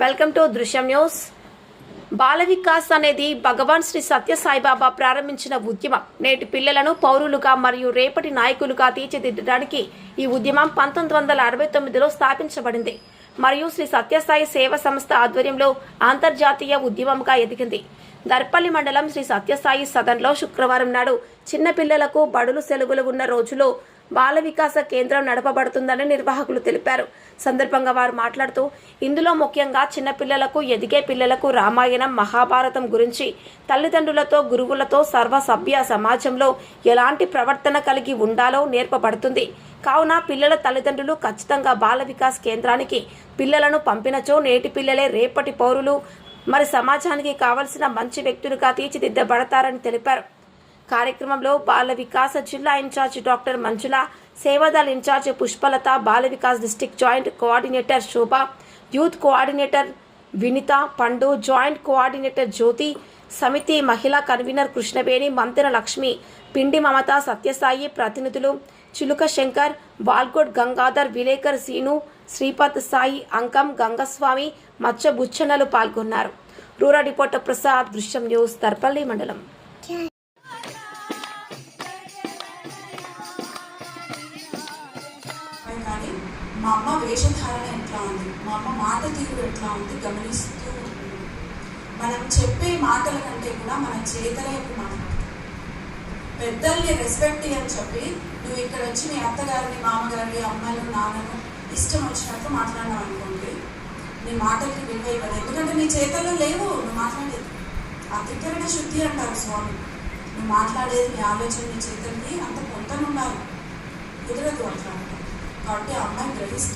Welcome to Drishyam news. Bala Vikas అనేది భగవాన్ శ్రీ సత్య సాయిబాబా ప్రారంభించిన ఉద్యమం. నేటి పిల్లలను పౌరులుగా మరియు రేపటి నాయకులుగా తీర్చిదిద్దడానికి ఈ ఉద్యమం పంతొమ్మిది వందల అరవై తొమ్మిదిలో స్థాపించబడింది. మరియు శ్రీ సత్యసాయి సేవ సంస్థ ఆధ్వర్యంలో అంతర్జాతీయ ఉద్యమంగా ఎదిగింది. దర్పల్లి మండలం శ్రీ సత్యసాయి సదన్లో శుక్రవారం నాడు చిన్నపిల్లలకు బడులు సెలవులు ఉన్న రోజులో బాల వికాస కేంద్రం నడపబడుతుందని నిర్వాహకులు తెలిపారు. సందర్భంగా వారు మాట్లాడుతూ ఇందులో ముఖ్యంగా చిన్నపిల్లలకు ఎదిగే పిల్లలకు రామాయణం మహాభారతం గురించి తల్లిదండ్రులతో గురువులతో సర్వసభ్య సమాజంలో ఎలాంటి ప్రవర్తన కలిగి ఉండాలో నేర్పబడుతుంది. కావున పిల్లల తల్లిదండ్రులు ఖచ్చితంగా బాల వికాస్ కేంద్రానికి పిల్లలను పంపినచో నేటి పిల్లలే రేపటి పౌరులు మరి సమాజానికి కావలసిన మంచి వ్యక్తులుగా తీర్చిదిద్దబడతారని తెలిపారు. కార్యక్రమంలో బాల వికాస జిల్లా in charge doctor Manjula Sevadal in charge Pushpalatha Bala Vikas district joint coordinator Shobha youth coordinator Vinitha Pandu joint coordinator జ్యోతి సమితి మహిళా కన్వీనర్ కృష్ణవేణి మంతెన లక్ష్మి పిండి మమత సత్యసాయి ప్రతినిధులు చిలుక శంకర్ వాల్గోడ్ గంగాధర్ విలేకర్ సీను శ్రీపత్ సాయి అంకం గంగస్వామి మచ్చ బుచ్చన్నలు పాల్గొన్నారు. రూరల్ రిపోర్టర్ ప్రసాద్ దృశ్యం న్యూస్ తర్పల్లి మండలం. మా అమ్మ వేషధారణ ఎట్లా ఉంది? మా అమ్మ మాట తీరు ఎట్లా ఉంది? గమనిస్తూ ఉంటుంది. మనం చెప్పే మాటల కంటే కూడా మన చేతలే మాట పెద్దల్ని రెస్పెక్ట్ అని చెప్పి నువ్వు ఇక్కడ వచ్చి మీ అత్తగారిని మామగారిని అమ్మను నాన్నను ఇష్టం వచ్చినట్టు మాట్లాడినావు అనుకోండి నీ మాటలకి విలువ ఇవ్వదు. ఎందుకంటే నీ చేతల్లో లేవు నువ్వు మాట్లాడేది. అతికరణ శుద్ధి అంటారు స్వామి. నువ్వు మాట్లాడేది నీ ఆలోచన నీ చేతల్ని అంత పొంతనుండాలి కుదరదు అట్లా. కాబట్టి అమ్మాయి గ్రహిస్తూ